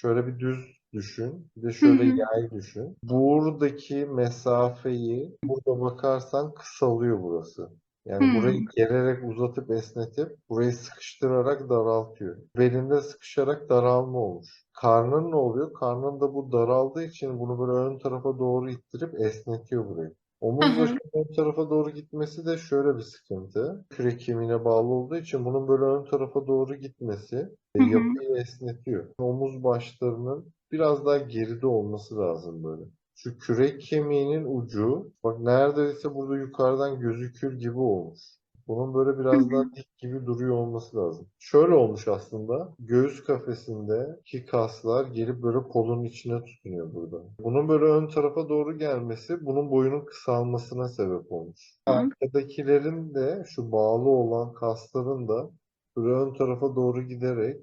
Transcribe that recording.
Şöyle bir düz düşün. Bir de şöyle hı. yay düşün. Buradaki mesafeyi burada bakarsan kısalıyor burası. Yani burayı Hmm. gererek uzatıp esnetip burayı sıkıştırarak daraltıyor. Belinde sıkışarak daralma olmuş. Karnın ne oluyor? Karnın da bu daraldığı için bunu böyle ön tarafa doğru ittirip esnetiyor burayı. Omuz başının ön tarafa doğru gitmesi de şöyle bir sıkıntı. Kürek kemiğine bağlı olduğu için bunun böyle ön tarafa doğru gitmesi e, yapıyı esnetiyor. Omuz başlarının biraz daha geride olması lazım böyle. Şu kürek kemiğinin ucu bak neredeyse burada yukarıdan gözükür gibi olmuş. Bunun böyle biraz daha dik gibi duruyor olması lazım. Şöyle olmuş aslında. Göğüs kafesindeki kaslar gelip böyle kolun içine tutunuyor burada. Bunun böyle ön tarafa doğru gelmesi bunun boyunun kısalmasına sebep olmuş. Arkadakilerin de şu bağlı olan kasların da böyle ön tarafa doğru giderek